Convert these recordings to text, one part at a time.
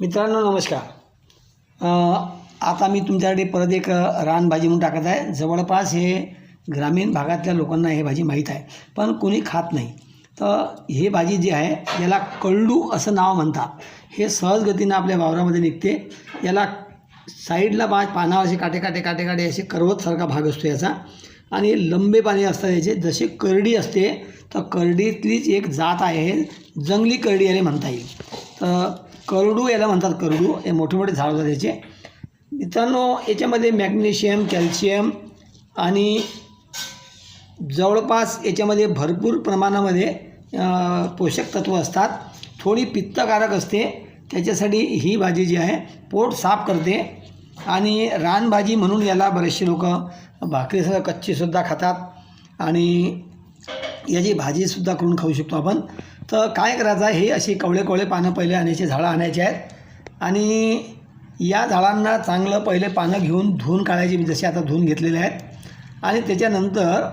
मित्रांनो नमस्कार. आता मी तुमच्याकडे परत एक रानभाजी म्हणून टाकत आहे. जवळपास हे ग्रामीण भागातल्या लोकांना हे भाजी माहीत आहे पण कोणी खात नाही. तर हे भाजी जी आहे याला कळडू असं नाव म्हणतात. हे सहजगतीनं आपल्या वावरामध्ये निघते. याला साईडला बा पानावर असे काटे काटे काटे काटे असे करवतसारखा भाग असतो याचा. आणि लंबे पाने असतात याचे. जसे करडी असते तर करडीतलीच एक जात आहे. जंगली करडी याला म्हणता येईल. तर करडू याला म्हणतात करडू. हे मोठे मोठे झाड होतात याचे मित्रांनो याच्यामध्ये मॅग्नेशियम कॅल्शियम आणि जवळपास याच्यामध्ये भरपूर प्रमाणामध्ये पोषक तत्त्व असतात. थोडी पित्तकारक असते. त्याच्यासाठी ही भाजी जी आहे पोट साफ करते आणि रानभाजी म्हणून याला बरेचसे लोक भाकरीसुद्धा कच्चीसुद्धा खातात आणि याची भाजीसुद्धा करून खाऊ शकतो आपण. तर काय करायचं आहे? हे अशी कवळे कवळे पानं पहिले आणायचे झाडं आणायचे आहेत. आणि या झाडांना चांगलं पहिले पानं घेऊन धुवून काढायची मी जशी आता धुवून घेतलेले आहेत. आणि त्याच्यानंतर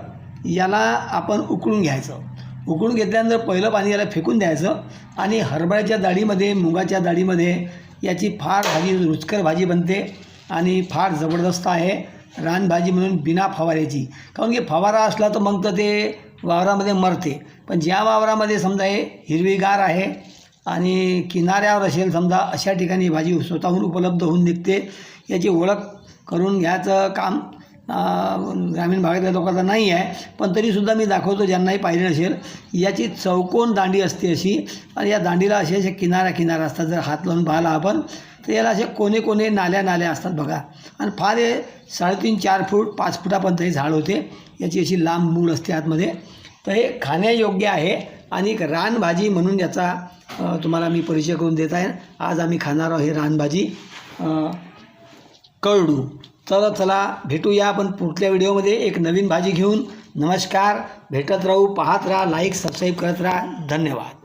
याला आपण उकळून घ्यायचं. उकळून घेतल्यानंतर पहिलं पाणी याला फेकून द्यायचं आणि हरभऱ्याच्या डाळीमध्ये मुगाच्या डाळीमध्ये याची फार भाजी रुचकर भाजी बनते आणि फार जबरदस्त आहे. रानभाजी म्हणून बिना फवाऱ्याची. काऊन की फवारा असला तर मग तर ते वावरामध्ये मरते. पण ज्या वावरामध्ये समजा हे हिरवीगार आहे आणि किनाऱ्यावर असेल समजा अशा ठिकाणी भाजी स्वतःहून उपलब्ध होऊन निघते याची ओळख करून घ्यायचं काम ग्रामीण भागातल्या लोकांचा नाही आहे पण तरीसुद्धा मी दाखवतो ज्यांनाही पाहिजे असेल याची चौकोन दांडी असते अशी आणि या दांडीला असे असे किनारा किनारा असतात. जर हात लावून पाहिला आपण तर याला असे कोणे कोणे नाल्या नाल्या असतात बघा. आणि फार हे साडेतीन चार फूट पाच फुटापर्यंत हे झाड होते. याची अशी लांब मूळ असते आतमध्ये. तर हे खाण्यायोग्य आहे आणि एक रानभाजी म्हणून याचा तुम्हाला मी परिचय करून देत आहे. आज आम्ही खाणार आहोत हे रानभाजी कळडू. चला चला भेटूया आपण पुढल्या व्हिडिओमध्ये. एक नवीन भाजी घेऊन. नमस्कार. भेटत राहू पाहत राहा लाईक सबस्क्राईब करत राहा. धन्यवाद.